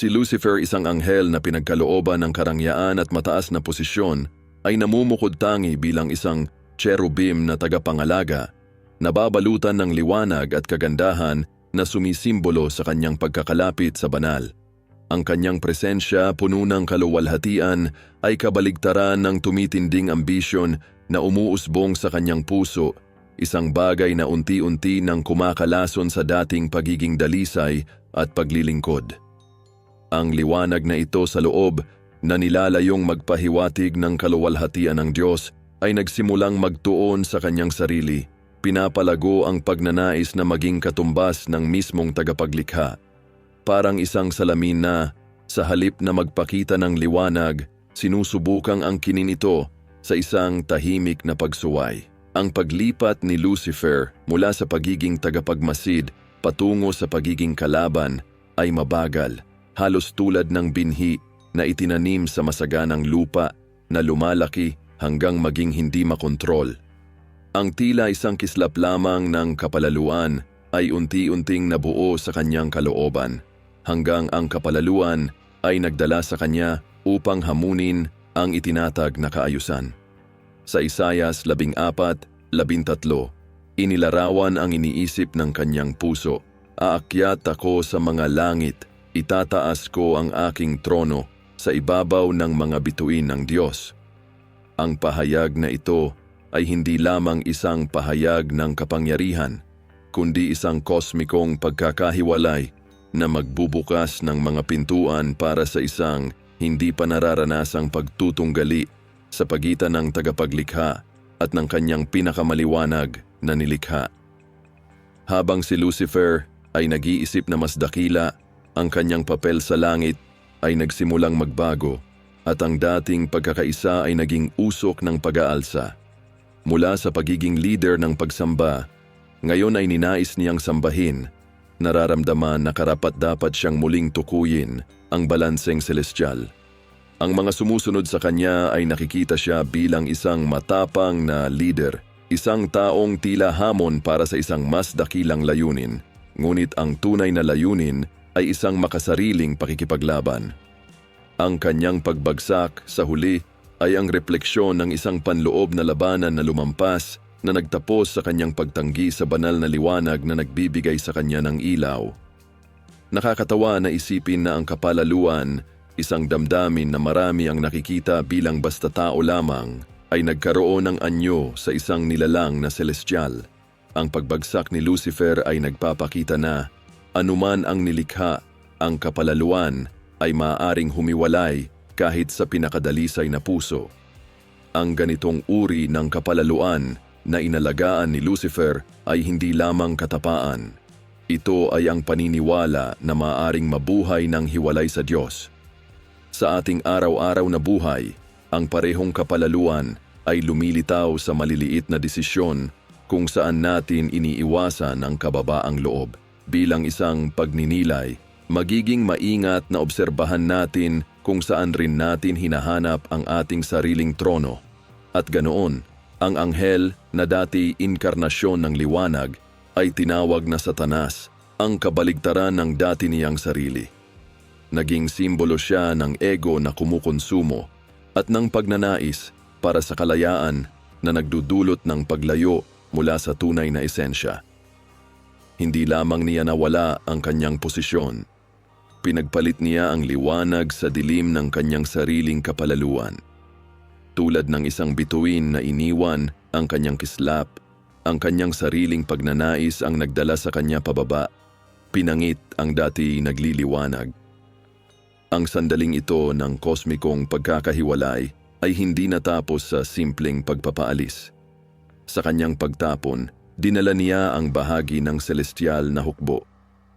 Si Lucifer, isang anghel na pinagkalooban ng karangyaan at mataas na posisyon, ay namumukod tangi bilang isang cherubim na tagapangalaga, nababalutan ng liwanag at kagandahan na sumisimbolo sa kanyang pagkakalapit sa banal. Ang kanyang presensya puno ng kaluwalhatian ay kabaligtaran ng tumitinding ambisyon na umuusbong sa kanyang puso, isang bagay na unti-unti nang kumakalason sa dating pagiging dalisay at paglilingkod. Ang liwanag na ito sa loob na nilalayong magpahiwatig ng kaluwalhatian ng Diyos ay nagsimulang magtuon sa kanyang sarili, pinapalago ang pagnanais na maging katumbas ng mismong tagapaglikha. Parang isang salamin na, sa halip na magpakita ng liwanag, sinusubukang ang kinin ito sa isang tahimik na pagsuway. Ang paglipat ni Lucifer mula sa pagiging tagapagmasid patungo sa pagiging kalaban ay mabagal halos tulad ng binhi na itinanim sa masaganang lupa na lumalaki hanggang maging hindi makontrol. Ang tila isang kislap lamang ng kapalaluan ay unti-unting nabuo sa kanyang kalooban hanggang ang kapalaluan ay nagdala sa kanya upang hamunin ang itinatag na kaayusan. Sa Isayas 14:13, inilarawan ang iniisip ng kanyang puso, Aakyat ako sa mga langit Itataas ko ang aking trono sa ibabaw ng mga bituin ng Diyos. Ang pahayag na ito ay hindi lamang isang pahayag ng kapangyarihan, kundi isang kosmikong pagkakahiwalay na magbubukas ng mga pintuan para sa isang hindi pa nararanasang pagtutunggali sa pagitan ng tagapaglikha at ng kanyang pinakamaliwanag na nilikha. Habang si Lucifer ay nag-iisip na mas dakila ang kanyang papel sa langit ay nagsimulang magbago at ang dating pagkakaisa ay naging usok ng pag-aalsa. Mula sa pagiging leader ng pagsamba, ngayon ay ninais niyang sambahin, nararamdaman na karapat dapat siyang muling tukuyin ang balanseng celestial. Ang mga sumusunod sa kanya ay nakikita siya bilang isang matapang na leader, isang taong tila hamon para sa isang mas dakilang layunin. Ngunit ang tunay na layunin ay isang makasariling pakikipaglaban. Ang kanyang pagbagsak sa huli ay ang refleksyon ng isang panloob na labanan na lumampas na nagtapos sa kanyang pagtanggi sa banal na liwanag na nagbibigay sa kanya ng ilaw. Nakakatawa na isipin na ang kapalaluan, isang damdamin na marami ang nakikita bilang basta tao lamang, ay nagkaroon ng anyo sa isang nilalang na celestial. Ang pagbagsak ni Lucifer ay nagpapakita na Anuman ang nilikha, ang kapalaluan ay maaaring humiwalay kahit sa pinakadalisay na puso. Ang ganitong uri ng kapalaluan na inalagaan ni Lucifer ay hindi lamang katapaan. Ito ay ang paniniwala na maaaring mabuhay ng hiwalay sa Diyos. Sa ating araw-araw na buhay, ang parehong kapalaluan ay lumilitaw sa maliliit na desisyon kung saan natin iniiwasan ang kababaang loob. Bilang isang pagninilay, magiging maingat na obserbahan natin kung saan rin natin hinahanap ang ating sariling trono. At ganoon, ang anghel na dati inkarnasyon ng liwanag ay tinawag na satanas, ang kabaligtaran ng dati niyang sarili. Naging simbolo siya ng ego na kumukonsumo at ng pagnanais para sa kalayaan na nagdudulot ng paglayo mula sa tunay na esensya. Hindi lamang niya nawala ang kanyang posisyon. Pinagpalit niya ang liwanag sa dilim ng kanyang sariling kapalaluan. Tulad ng isang bituin na iniwan ang kanyang kislap, ang kanyang sariling pagnanais ang nagdala sa kanya pababa, pinangit ang dati nagliliwanag. Ang sandaling ito ng kosmikong pagkakahiwalay ay hindi natapos sa simpleng pagpapaalis. Sa kanyang pagtapon, Dinala niya ang bahagi ng celestial na hukbo,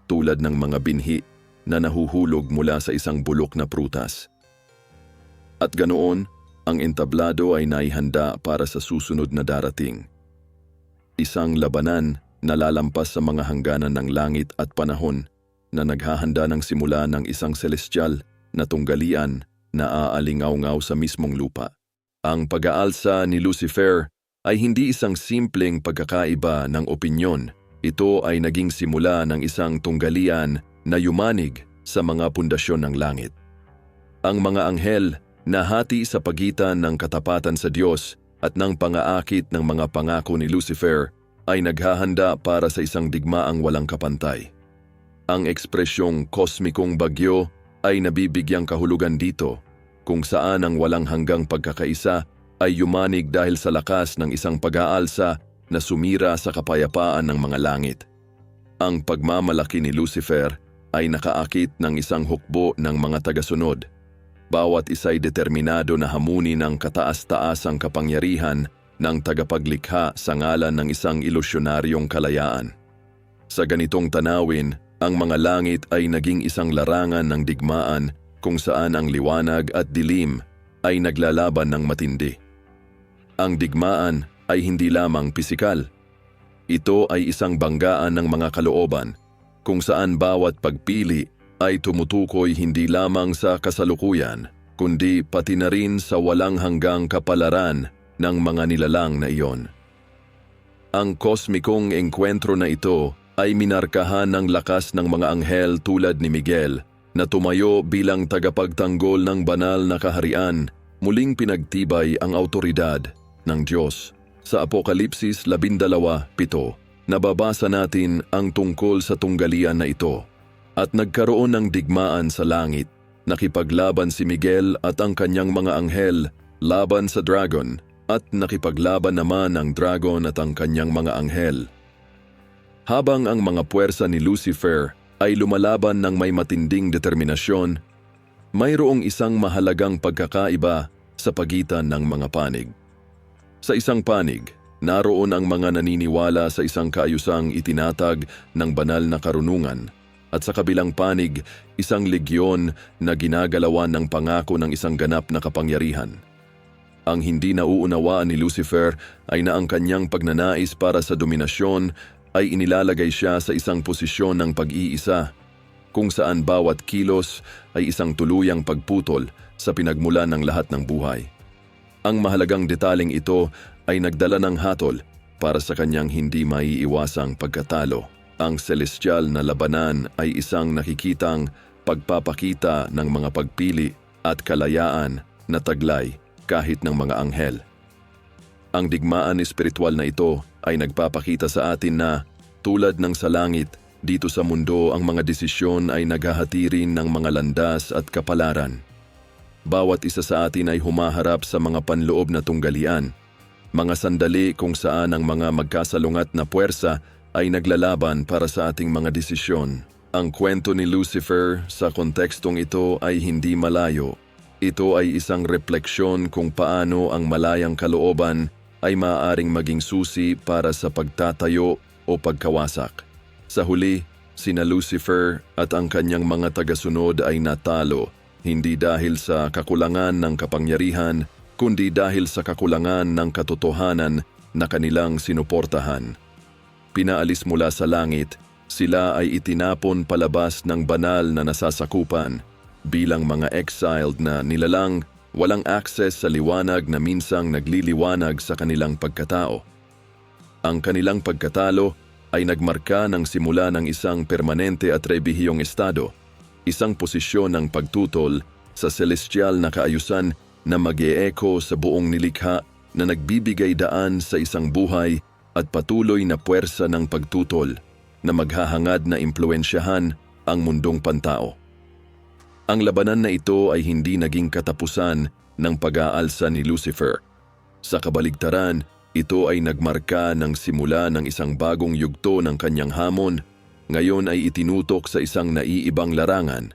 tulad ng mga binhi na nahuhulog mula sa isang bulok na prutas. At ganoon, ang entablado ay naihanda para sa susunod na darating. Isang labanan na lalampas sa mga hangganan ng langit at panahon na naghahanda ng simula ng isang celestial na tunggalian na aalingaw-ngaw sa mismong lupa. Ang pag-aalsa ni Lucifer ay hindi isang simpleng pagkakaiba ng opinyon. Ito ay naging simula ng isang tunggalian na yumanig sa mga pundasyon ng langit. Ang mga anghel nahati sa pagitan ng katapatan sa Diyos at ng pangaakit ng mga pangako ni Lucifer ay naghahanda para sa isang digmaang walang kapantay. Ang ekspresyong kosmikong bagyo ay nabibigyang kahulugan dito kung saan ang walang hanggang pagkakaisa ay yumanig dahil sa lakas ng isang pag-aalsa na sumira sa kapayapaan ng mga langit. Ang pagmamalaki ni Lucifer ay nakaakit ng isang hukbo ng mga tagasunod. Bawat isa'y determinado na hamunin ng kataas-taasang kapangyarihan ng tagapaglikha sa ngalan ng isang ilusyonaryong kalayaan. Sa ganitong tanawin, ang mga langit ay naging isang larangan ng digmaan kung saan ang liwanag at dilim ay naglalaban ng matindi. Ang digmaan ay hindi lamang pisikal. Ito ay isang banggaan ng mga kalooban kung saan bawat pagpili ay tumutukoy hindi lamang sa kasalukuyan, kundi pati na rin sa walang hanggang kapalaran ng mga nilalang na iyon. Ang kosmikong engkwentro na ito ay minarkahan ng lakas ng mga anghel tulad ni Miguel na tumayo bilang tagapagtanggol ng banal na kaharian, muling pinagtibay ang autoridad ng Diyos. Sa Apokalipsis 12:7, nababasa natin ang tungkol sa tunggalian na ito. At nagkaroon ng digmaan sa langit, nakipaglaban si Miguel at ang kanyang mga anghel laban sa dragon at nakipaglaban naman ang dragon at ang kanyang mga anghel. Habang ang mga puwersa ni Lucifer ay lumalaban ng may matinding determinasyon, mayroong isang mahalagang pagkakaiba sa pagitan ng mga panig. Sa isang panig, naroon ang mga naniniwala sa isang kaayusang itinatag ng banal na karunungan at sa kabilang panig, isang legyon na ginagalawan ng pangako ng isang ganap na kapangyarihan. Ang hindi nauunawaan ni Lucifer ay na ang kanyang pagnanais para sa dominasyon ay inilalagay siya sa isang posisyon ng pag-iisa kung saan bawat kilos ay isang tuluyang pagputol sa pinagmulan ng lahat ng buhay. Ang mahalagang detaling ito ay nagdala ng hatol para sa kanyang hindi maiiwasang pagkatalo. Ang celestial na labanan ay isang nakikitang pagpapakita ng mga pagpili at kalayaan na taglay kahit ng mga anghel. Ang digmaan espiritual na ito ay nagpapakita sa atin na tulad ng sa langit, dito sa mundo ang mga desisyon ay naghahati rin ng mga landas at kapalaran. Bawat isa sa atin ay humaharap sa mga panloob na tunggalian, mga sandali kung saan ang mga magkasalungat na puwersa ay naglalaban para sa ating mga desisyon. Ang kwento ni Lucifer sa kontekstong ito ay hindi malayo. Ito ay isang refleksyon kung paano ang malayang kalooban ay maaaring maging susi para sa pagtatayo o pagkawasak. Sa huli, sina Lucifer at ang kanyang mga tagasunod ay natalo hindi dahil sa kakulangan ng kapangyarihan, kundi dahil sa kakulangan ng katotohanan na kanilang sinuportahan. Pinaalis mula sa langit, sila ay itinapon palabas ng banal na nasasakupan. Bilang mga exiled na nilalang walang access sa liwanag na minsang nagliliwanag sa kanilang pagkatao. Ang kanilang pagkatalo ay nagmarka ng simula ng isang permanente at rebihiyong estado, isang posisyon ng pagtutol sa celestial na kaayusan na mag echo sa buong nilikha na nagbibigay daan sa isang buhay at patuloy na puwersa ng pagtutol na maghahangad na impluensyahan ang mundong pantao. Ang labanan na ito ay hindi naging katapusan ng pag-aalsa ni Lucifer. Sa kabaligtaran, ito ay nagmarka ng simula ng isang bagong yugto ng kanyang hamon, ngayon ay itinutok sa isang naiibang larangan.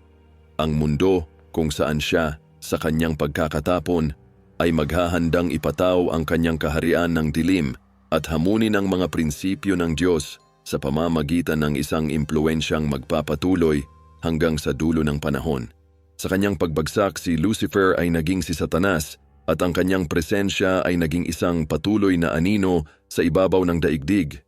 Ang mundo kung saan siya, sa kanyang pagkakatapon, ay maghahandang ipataw ang kanyang kaharian ng dilim at hamunin ang mga prinsipyo ng Diyos sa pamamagitan ng isang impluensyang magpapatuloy hanggang sa dulo ng panahon. Sa kanyang pagbagsak, si Lucifer ay naging si Satanas at ang kanyang presensya ay naging isang patuloy na anino sa ibabaw ng daigdig.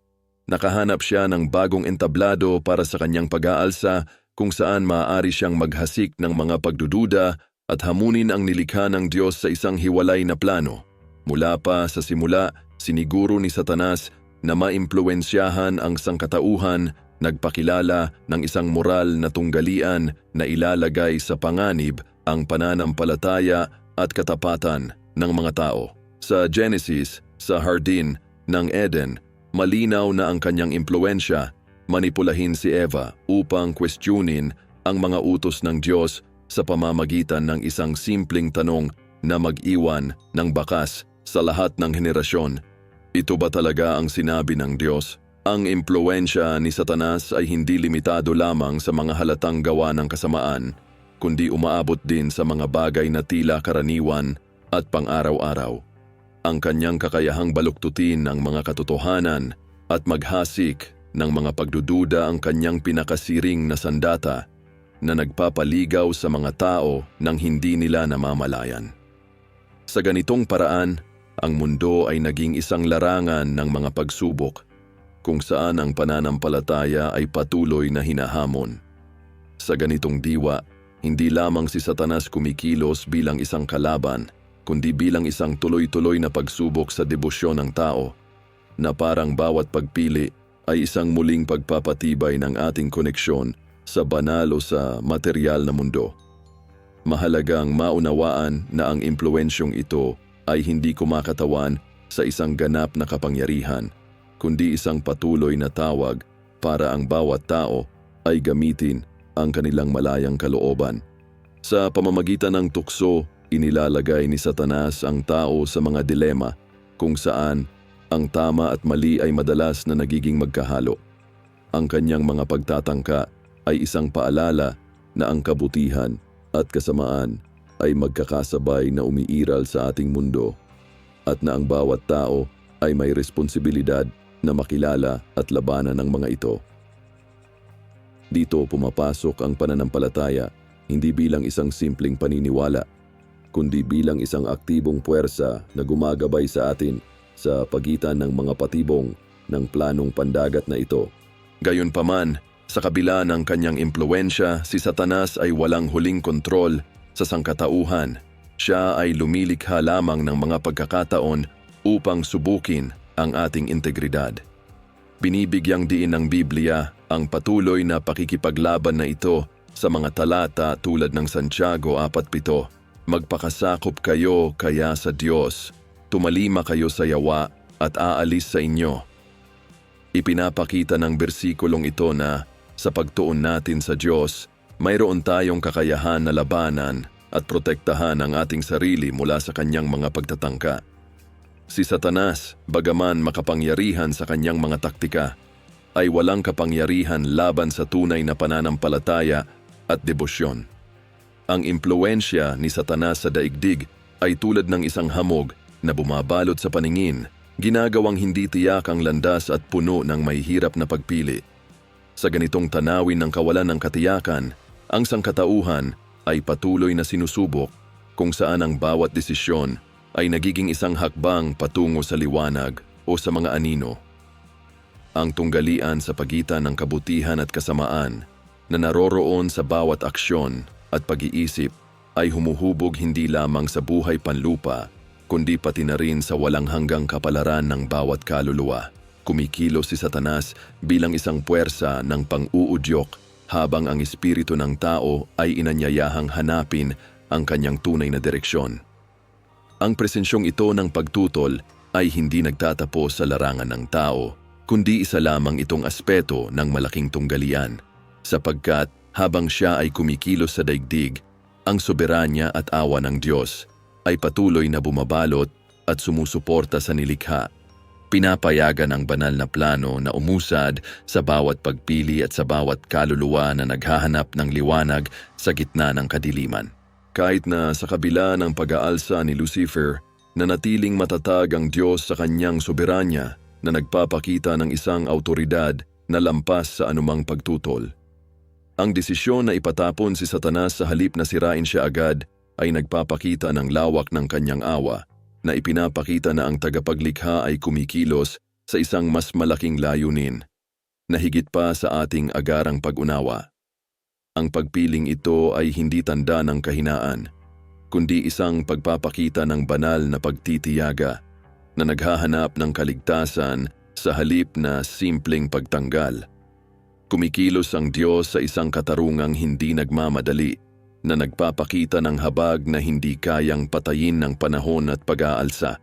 Nakahanap siya ng bagong entablado para sa kanyang pag-aalsa kung saan maaari siyang maghasik ng mga pagdududa at hamunin ang nilikha ng Diyos sa isang hiwalay na plano. Mula pa sa simula, siniguro ni Satanas na maimpluensyahan ang sangkatauhan nagpakilala ng isang moral na tunggalian na ilalagay sa panganib ang pananampalataya at katapatan ng mga tao. Sa Genesis, sa hardin ng Eden, malinaw na ang kanyang impluensya, manipulahin si Eva upang questionin ang mga utos ng Diyos sa pamamagitan ng isang simpleng tanong na mag-iwan ng bakas sa lahat ng henerasyon. Ito ba talaga ang sinabi ng Diyos? Ang impluensya ni Satanas ay hindi limitado lamang sa mga halatang gawa ng kasamaan, kundi umaabot din sa mga bagay na tila karaniwan at pang-araw-araw. Ang kanyang kakayahang baluktutin ang mga katotohanan at maghasik ng mga pagdududa ang kanyang pinakasiring na sandata na nagpapaligaw sa mga tao nang hindi nila namamalayan. Sa ganitong paraan, ang mundo ay naging isang larangan ng mga pagsubok kung saan ang pananampalataya ay patuloy na hinahamon. Sa ganitong diwa, hindi lamang si Satanas kumikilos bilang isang kalaban, kundi bilang isang tuloy-tuloy na pagsubok sa debosyon ng tao, na parang bawat pagpili ay isang muling pagpapatibay ng ating koneksyon sa banal o sa material na mundo. Mahalagang maunawaan na ang impluensyong ito ay hindi kumakatawan sa isang ganap na kapangyarihan, kundi isang patuloy na tawag para ang bawat tao ay gamitin ang kanilang malayang kalooban. Sa pamamagitan ng tukso, inilalagay ni Satanas ang tao sa mga dilema kung saan ang tama at mali ay madalas na nagiging magkahalo. Ang kanyang mga pagtatangka ay isang paalala na ang kabutihan at kasamaan ay magkakasabay na umiiral sa ating mundo at na ang bawat tao ay may responsibilidad na makilala at labanan ng mga ito. Dito pumapasok ang pananampalataya hindi bilang isang simpleng paniniwala, kundi bilang isang aktibong puwersa na gumagabay sa atin sa pagitan ng mga patibong ng planong pandagat na ito. Gayunpaman, sa kabila ng kanyang impluensya, si Satanas ay walang huling kontrol sa sangkatauhan. Siya ay lumilikha lamang ng mga pagkakataon upang subukin ang ating integridad. Binibigyang diin ng Biblia ang patuloy na pakikipaglaban na ito sa mga talata tulad ng Santiago 4.7. Magpakasakop kayo kaya sa Diyos, tumalima kayo sa yawa at aalis sa inyo. Ipinapakita ng bersikulong ito na sa pagtuon natin sa Diyos, mayroon tayong kakayahan na labanan at protektahan ang ating sarili mula sa kanyang mga pagtatangka. Si Satanas, bagaman makapangyarihan sa kanyang mga taktika, ay walang kapangyarihan laban sa tunay na pananampalataya at debosyon. Ang impluensya ni Satanas sa daigdig ay tulad ng isang hamog na bumabalot sa paningin, ginagawang hindi tiyak ang landas at puno ng may hirap na pagpili. Sa ganitong tanawin ng kawalan ng katiyakan, ang sangkatauhan ay patuloy na sinusubok kung saan ang bawat desisyon ay nagiging isang hakbang patungo sa liwanag o sa mga anino. Ang tunggalian sa pagitan ng kabutihan at kasamaan na naroroon sa bawat aksyon at pag-iisip ay humuhubog hindi lamang sa buhay panlupa kundi pati na rin sa walang hanggang kapalaran ng bawat kaluluwa. Kumikilos si Satanas bilang isang puwersa ng pang-uudyok habang ang espiritu ng tao ay inanyayahang hanapin ang kanyang tunay na direksyon. Ang presensyong ito ng pagtutol ay hindi nagtatapos sa larangan ng tao, kundi isa lamang itong aspeto ng malaking tunggalian, sapagkat habang siya ay kumikilos sa daigdig, ang soberanya at awa ng Diyos ay patuloy na bumabalot at sumusuporta sa nilikha Pinapayagan ang banal na plano na umusad sa bawat pagpili at sa bawat kaluluwa na naghahanap ng liwanag sa gitna ng kadiliman. Kahit na sa kabila ng pag-aalsa ni Lucifer, nanatiling matatag ang Diyos sa kanyang soberanya na nagpapakita ng isang autoridad na lampas sa anumang pagtutol. Ang desisyon na ipatapon si Satanas sa halip na sirain siya agad ay nagpapakita ng lawak ng kanyang awa na ipinapakita na ang tagapaglikha ay kumikilos sa isang mas malaking layunin na higit pa sa ating agarang pag-unawa. Ang pagpiling ito ay hindi tanda ng kahinaan, kundi isang pagpapakita ng banal na pagtitiyaga na naghahanap ng kaligtasan sa halip na simpleng pagtanggal. Kumikilos ang Diyos sa isang katarungang hindi nagmamadali na nagpapakita ng habag na hindi kayang patayin ng panahon at pag-aalsa.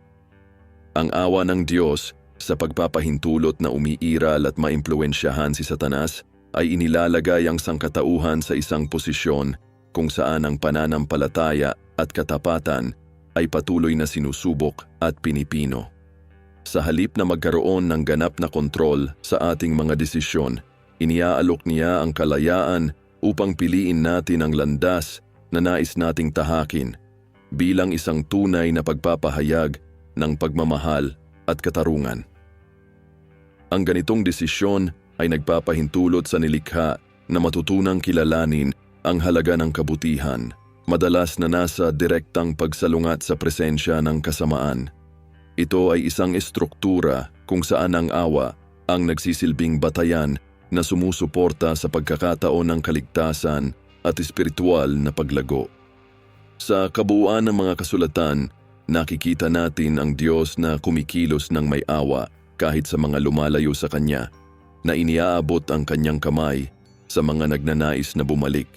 Ang awa ng Diyos sa pagpapahintulot na umiiral at maimpluensyahan si Satanas ay inilalagay ang sangkatauhan sa isang posisyon kung saan ang pananampalataya at katapatan ay patuloy na sinusubok at pinipino. Sa halip na magkaroon ng ganap na kontrol sa ating mga desisyon, iniaalok niya ang kalayaan upang piliin natin ang landas na nais nating tahakin bilang isang tunay na pagpapahayag ng pagmamahal at katarungan. Ang ganitong desisyon ay nagpapahintulot sa nilikha na matutunang kilalanin ang halaga ng kabutihan, madalas na nasa direktang pagsalungat sa presensya ng kasamaan. Ito ay isang estruktura kung saan ang awa ang nagsisilbing batayan na sumusuporta sa pagkakataon ng kaligtasan at espiritual na paglago. Sa kabuuan ng mga kasulatan, nakikita natin ang Diyos na kumikilos ng may awa kahit sa mga lumalayo sa Kanya, na iniaabot ang Kanyang kamay sa mga nagnanais na bumalik.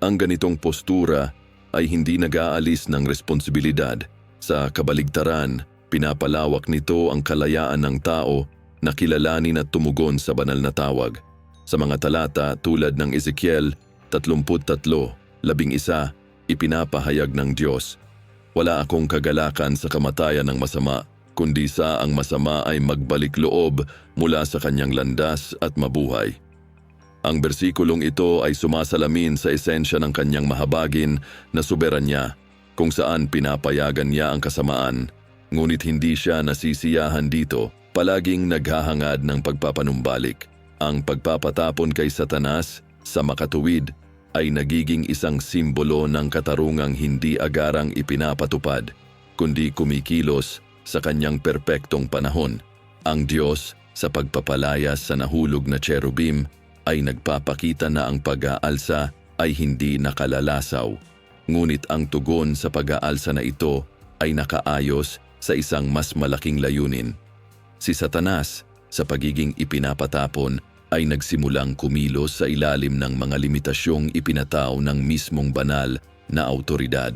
Ang ganitong postura ay hindi nag-aalis ng responsibilidad. Sa kabaligtaran, pinapalawak nito ang kalayaan ng tao na kilalanin at tumugon sa banal na tawag. Sa mga talata tulad ng Ezekiel 33, labing isa, ipinapahayag ng Diyos, Wala akong kagalakan sa kamatayan ng masama, kundi sa ang masama ay magbalik loob mula sa kanyang landas at mabuhay. Ang bersikulong ito ay sumasalamin sa esensya ng kanyang mahabagin na soberanya, kung saan pinapayagan niya ang kasamaan, ngunit hindi siya nasisiyahan dito, palaging naghahangad ng pagpapanumbalik. Ang pagpapatapon kay Satanas sa makatuwid ay nagiging isang simbolo ng katarungang hindi agarang ipinapatupad, kundi kumikilos sa kanyang perpektong panahon. Ang Diyos sa pagpapalayas sa nahulog na cherubim ay nagpapakita na ang pag-aalsa ay hindi nakalalasaw. Ngunit ang tugon sa pag-aalsa na ito ay nakaayos sa isang mas malaking layunin. Si Satanas sa pagiging ipinapatapon ay nagsimulang kumilos sa ilalim ng mga limitasyong ipinatao ng mismong banal na autoridad.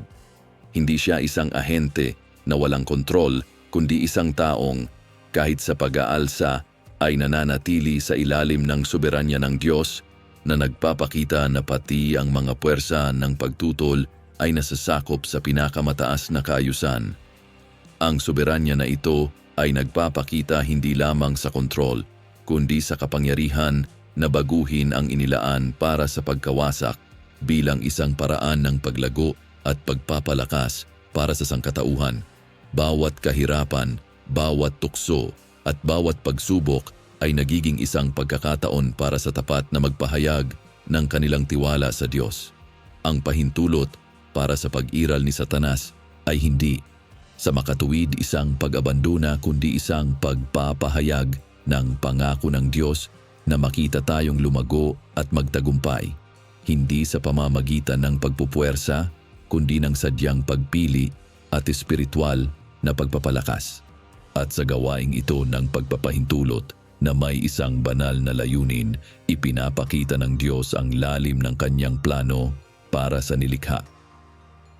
Hindi siya isang ahente na walang kontrol kundi isang taong kahit sa pag-aalsa ay nananatili sa ilalim ng soberanya ng Diyos na nagpapakita na pati ang mga puwersa ng pagtutol ay nasasakop sa pinakamataas na kaayusan. Ang soberanya na ito ay nagpapakita hindi lamang sa kontrol, kundi sa kapangyarihan na baguhin ang inilaan para sa pagkawasak bilang isang paraan ng paglago at pagpapalakas para sa sangkatauhan. Bawat kahirapan, bawat tukso at bawat pagsubok ay nagiging isang pagkakataon para sa tapat na magpahayag ng kanilang tiwala sa Diyos. Ang pahintulot para sa pag-iral ni Satanas ay hindi sa makatuwid isang pag-abandona kundi isang pagpapahayag ng pangako ng Diyos na makita tayong lumago at magtagumpay, hindi sa pamamagitan ng pagpupuwersa kundi ng sadyang pagpili at espiritual na pagpapalakas. At sa gawaing ito ng pagpapahintulot na may isang banal na layunin, ipinapakita ng Diyos ang lalim ng kanyang plano para sa nilikha.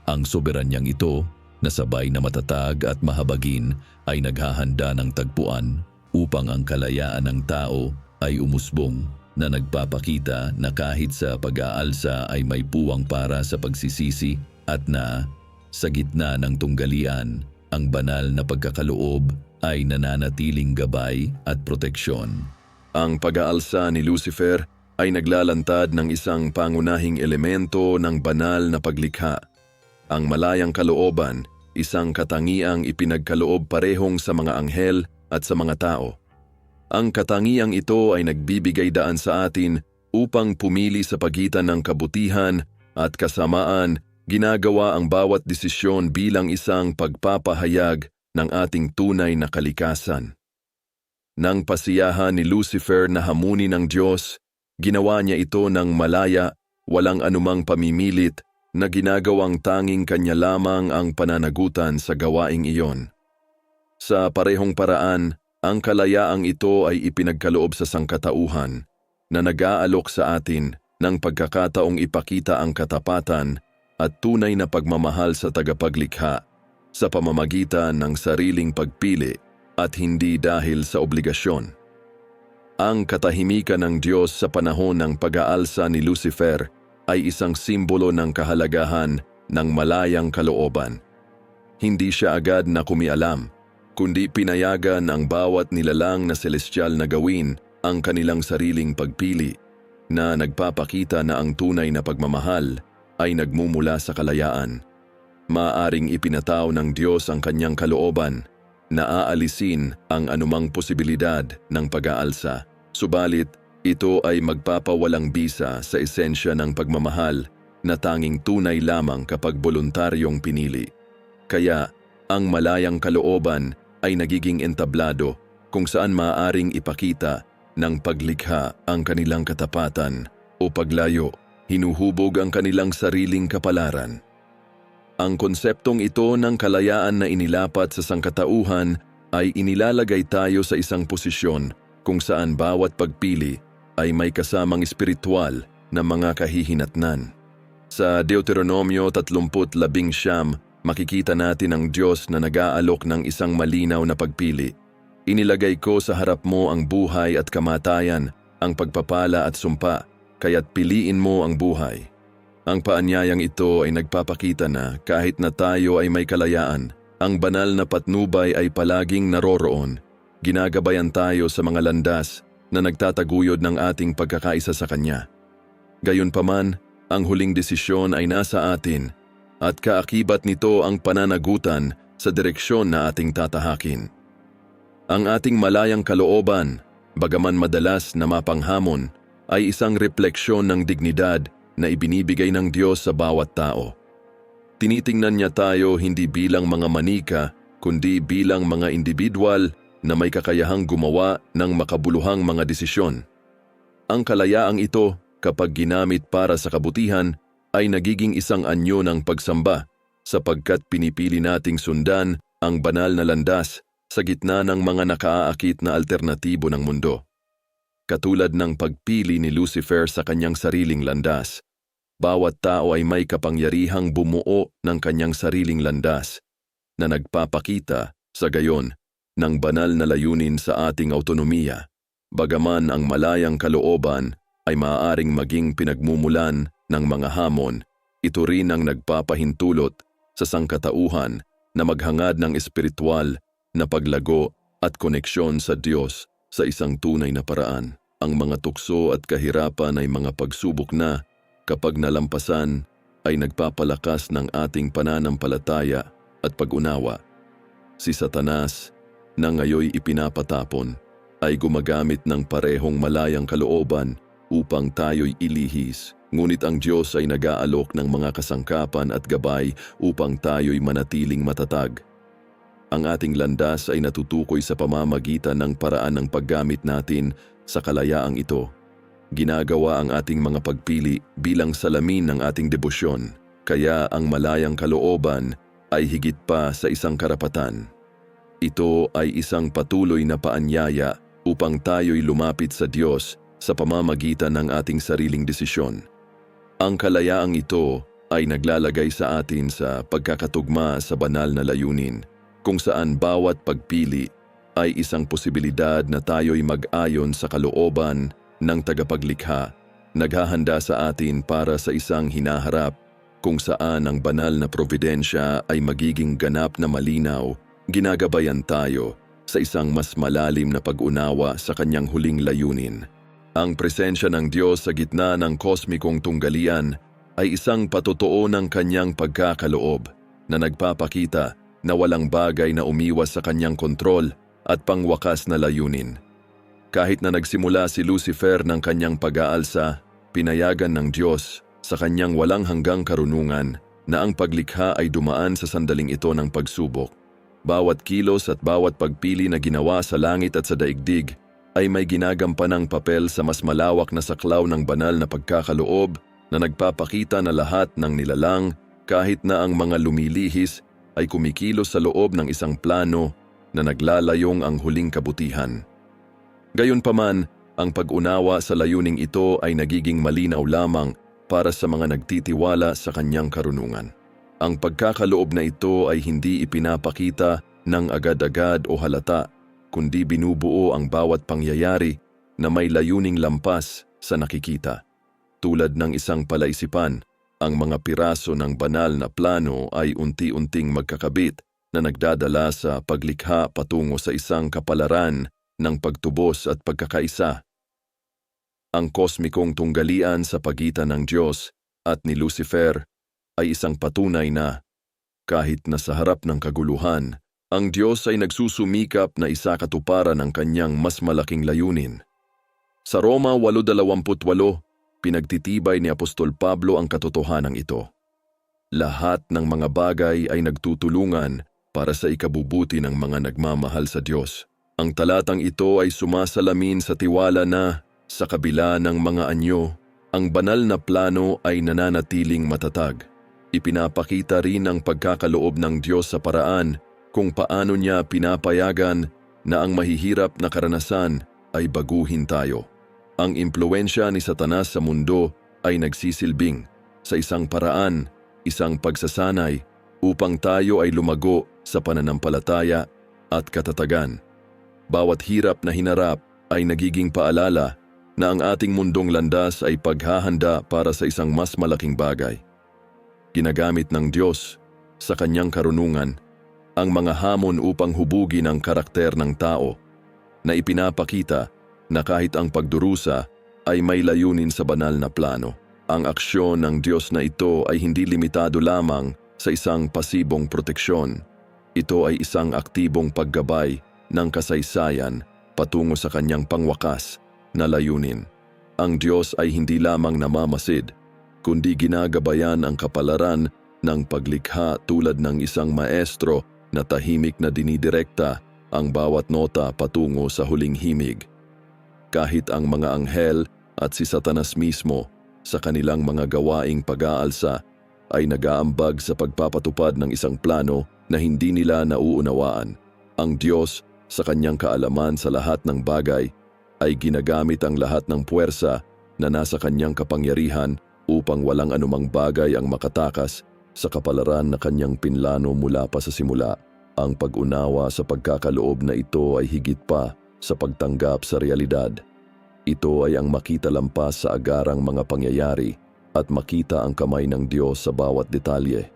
Ang soberanyang ito na sabay na matatag at mahabagin ay naghahanda ng tagpuan upang ang kalayaan ng tao ay umusbong na nagpapakita na kahit sa pag-aalsa ay may puwang para sa pagsisisi at na sa gitna ng tunggalian, ang banal na pagkakaloob ay nananatiling gabay at proteksyon. Ang pag-aalsa ni Lucifer ay naglalantad ng isang pangunahing elemento ng banal na paglikha ang malayang kalooban, isang katangiang ipinagkaloob parehong sa mga anghel at sa mga tao. Ang katangiang ito ay nagbibigay daan sa atin upang pumili sa pagitan ng kabutihan at kasamaan, ginagawa ang bawat desisyon bilang isang pagpapahayag ng ating tunay na kalikasan. Nang pasiyahan ni Lucifer na hamunin ng Diyos, ginawa niya ito ng malaya, walang anumang pamimilit na ginagawang tanging kanya lamang ang pananagutan sa gawaing iyon. Sa parehong paraan, ang kalayaang ito ay ipinagkaloob sa sangkatauhan. na nag-aalok sa atin ng pagkakataong ipakita ang katapatan at tunay na pagmamahal sa tagapaglikha sa pamamagitan ng sariling pagpili at hindi dahil sa obligasyon. Ang katahimikan ng Diyos sa panahon ng pag-aalsa ni Lucifer ay isang simbolo ng kahalagahan ng malayang kalooban. Hindi siya agad na kumialam, kundi pinayagan ang bawat nilalang na celestial na gawin ang kanilang sariling pagpili na nagpapakita na ang tunay na pagmamahal ay nagmumula sa kalayaan. Maaring ipinataw ng Diyos ang kanyang kalooban na aalisin ang anumang posibilidad ng pag-aalsa. Subalit, ito ay magpapawalang bisa sa esensya ng pagmamahal na tanging tunay lamang kapag voluntaryong pinili. Kaya, ang malayang kalooban ay nagiging entablado kung saan maaaring ipakita ng paglikha ang kanilang katapatan o paglayo, hinuhubog ang kanilang sariling kapalaran. Ang konseptong ito ng kalayaan na inilapat sa sangkatauhan ay inilalagay tayo sa isang posisyon kung saan bawat pagpili ay may kasamang espiritual na mga kahihinatnan. Sa Deuteronomio 30:11, makikita natin ang Diyos na nag-aalok ng isang malinaw na pagpili. Inilagay ko sa harap mo ang buhay at kamatayan, ang pagpapala at sumpa, kaya't piliin mo ang buhay. Ang paanyayang ito ay nagpapakita na kahit na tayo ay may kalayaan, ang banal na patnubay ay palaging naroroon. Ginagabayan tayo sa mga landas na nagtataguyod ng ating pagkakaisa sa Kanya. Gayunpaman, ang huling desisyon ay nasa atin at kaakibat nito ang pananagutan sa direksyon na ating tatahakin. Ang ating malayang kalooban, bagaman madalas na mapanghamon, ay isang refleksyon ng dignidad na ibinibigay ng Diyos sa bawat tao. Tinitingnan niya tayo hindi bilang mga manika, kundi bilang mga individual na may kakayahang gumawa ng makabuluhang mga desisyon. Ang kalayaang ito, kapag ginamit para sa kabutihan, ay nagiging isang anyo ng pagsamba sapagkat pinipili nating sundan ang banal na landas sa gitna ng mga nakaaakit na alternatibo ng mundo. Katulad ng pagpili ni Lucifer sa kanyang sariling landas, bawat tao ay may kapangyarihang bumuo ng kanyang sariling landas na nagpapakita sa gayon ng banal na layunin sa ating autonomiya, bagaman ang malayang kalooban ay maaaring maging pinagmumulan ng mga hamon, ito rin ang nagpapahintulot sa sangkatauhan na maghangad ng espiritual na paglago at koneksyon sa Diyos sa isang tunay na paraan. Ang mga tukso at kahirapan ay mga pagsubok na kapag nalampasan ay nagpapalakas ng ating pananampalataya at pag-unawa. Si Satanas, na ngayoy ipinapatapon, ay gumagamit ng parehong malayang kalooban upang tayo'y ilihis. Ngunit ang Diyos ay nag-aalok ng mga kasangkapan at gabay upang tayo'y manatiling matatag. Ang ating landas ay natutukoy sa pamamagitan ng paraan ng paggamit natin sa kalayaang ito. Ginagawa ang ating mga pagpili bilang salamin ng ating debosyon, kaya ang malayang kalooban ay higit pa sa isang karapatan. Ito ay isang patuloy na paanyaya upang tayo'y lumapit sa Diyos sa pamamagitan ng ating sariling desisyon. Ang kalayaang ito ay naglalagay sa atin sa pagkakatugma sa banal na layunin kung saan bawat pagpili ay isang posibilidad na tayo'y mag-ayon sa kalooban ng tagapaglikha, naghahanda sa atin para sa isang hinaharap kung saan ang banal na providensya ay magiging ganap na malinaw, ginagabayan tayo sa isang mas malalim na pag-unawa sa kanyang huling layunin. Ang presensya ng Diyos sa gitna ng kosmikong tunggalian ay isang patotoo ng kanyang pagkakaloob na nagpapakita na walang bagay na umiwas sa kanyang kontrol at pangwakas na layunin. Kahit na nagsimula si Lucifer ng kanyang pag-aalsa, pinayagan ng Diyos sa kanyang walang hanggang karunungan na ang paglikha ay dumaan sa sandaling ito ng pagsubok. Bawat kilos at bawat pagpili na ginawa sa langit at sa daigdig ay may ginagampanang papel sa mas malawak na saklaw ng banal na pagkakaloob na nagpapakita na lahat ng nilalang kahit na ang mga lumilihis ay kumikilos sa loob ng isang plano na naglalayong ang huling kabutihan. Gayunpaman, Ang pag-unawa sa layuning ito ay nagiging malinaw lamang para sa mga nagtitiwala sa kanyang karunungan. Ang pagkakaloob na ito ay hindi ipinapakita ng agad-agad o halata, kundi binubuo ang bawat pangyayari na may layuning lampas sa nakikita. Tulad ng isang palaisipan, ang mga piraso ng banal na plano ay unti-unting magkakabit na nagdadala sa paglikha patungo sa isang kapalaran ng pagtubos at pagkakaisa. Ang kosmikong tunggalian sa pagitan ng Diyos at ni Lucifer ay isang patunay na kahit na sa harap ng kaguluhan, ang Diyos ay nagsusumikap na isa katuparan ng kanyang mas malaking layunin. Sa Roma 8.28, pinagtitibay ni Apostol Pablo ang katotohanan ito. Lahat ng mga bagay ay nagtutulungan para sa ikabubuti ng mga nagmamahal sa Diyos. Ang talatang ito ay sumasalamin sa tiwala na, sa kabila ng mga anyo, ang banal na plano ay nananatiling matatag. Ipinapakita rin ang pagkakaloob ng Diyos sa paraan kung paano niya pinapayagan na ang mahihirap na karanasan ay baguhin tayo. Ang impluensya ni Satanas sa mundo ay nagsisilbing sa isang paraan, isang pagsasanay upang tayo ay lumago sa pananampalataya at katatagan. Bawat hirap na hinarap ay nagiging paalala na ang ating mundong landas ay paghahanda para sa isang mas malaking bagay ginagamit ng Diyos sa kanyang karunungan ang mga hamon upang hubugin ang karakter ng tao na ipinapakita na kahit ang pagdurusa ay may layunin sa banal na plano. Ang aksyon ng Diyos na ito ay hindi limitado lamang sa isang pasibong proteksyon. Ito ay isang aktibong paggabay ng kasaysayan patungo sa kanyang pangwakas na layunin. Ang Diyos ay hindi lamang namamasid, kundi ginagabayan ang kapalaran ng paglikha tulad ng isang maestro na tahimik na dinidirekta ang bawat nota patungo sa huling himig. Kahit ang mga anghel at si Satanas mismo sa kanilang mga gawaing pag-aalsa ay nagaambag sa pagpapatupad ng isang plano na hindi nila nauunawaan. Ang Diyos sa kanyang kaalaman sa lahat ng bagay ay ginagamit ang lahat ng puwersa na nasa kanyang kapangyarihan upang walang anumang bagay ang makatakas sa kapalaran na kanyang pinlano mula pa sa simula. Ang pag-unawa sa pagkakaloob na ito ay higit pa sa pagtanggap sa realidad. Ito ay ang makita lampas sa agarang mga pangyayari at makita ang kamay ng Diyos sa bawat detalye.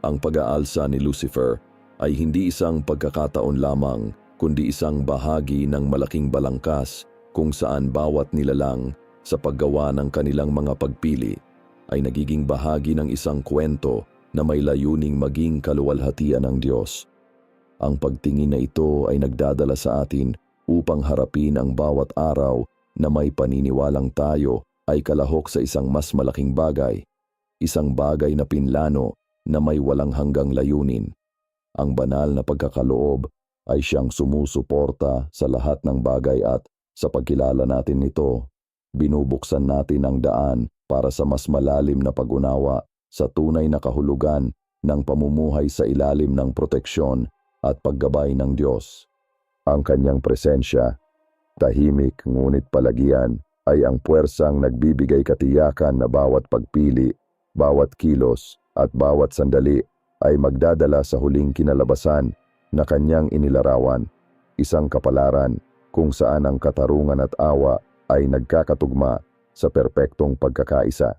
Ang pag-aalsa ni Lucifer ay hindi isang pagkakataon lamang kundi isang bahagi ng malaking balangkas kung saan bawat nilalang sa paggawa ng kanilang mga pagpili ay nagiging bahagi ng isang kwento na may layuning maging kaluwalhatian ng Diyos. Ang pagtingin na ito ay nagdadala sa atin upang harapin ang bawat araw na may paniniwalang tayo ay kalahok sa isang mas malaking bagay, isang bagay na pinlano na may walang hanggang layunin. Ang banal na pagkakaloob ay siyang sumusuporta sa lahat ng bagay at sa pagkilala natin nito binubuksan natin ang daan para sa mas malalim na pag-unawa sa tunay na kahulugan ng pamumuhay sa ilalim ng proteksyon at paggabay ng Diyos. Ang kanyang presensya, tahimik ngunit palagian, ay ang puwersang nagbibigay katiyakan na bawat pagpili, bawat kilos at bawat sandali ay magdadala sa huling kinalabasan na kanyang inilarawan, isang kapalaran kung saan ang katarungan at awa ay nagkakatugma sa perpektong pagkakaisa.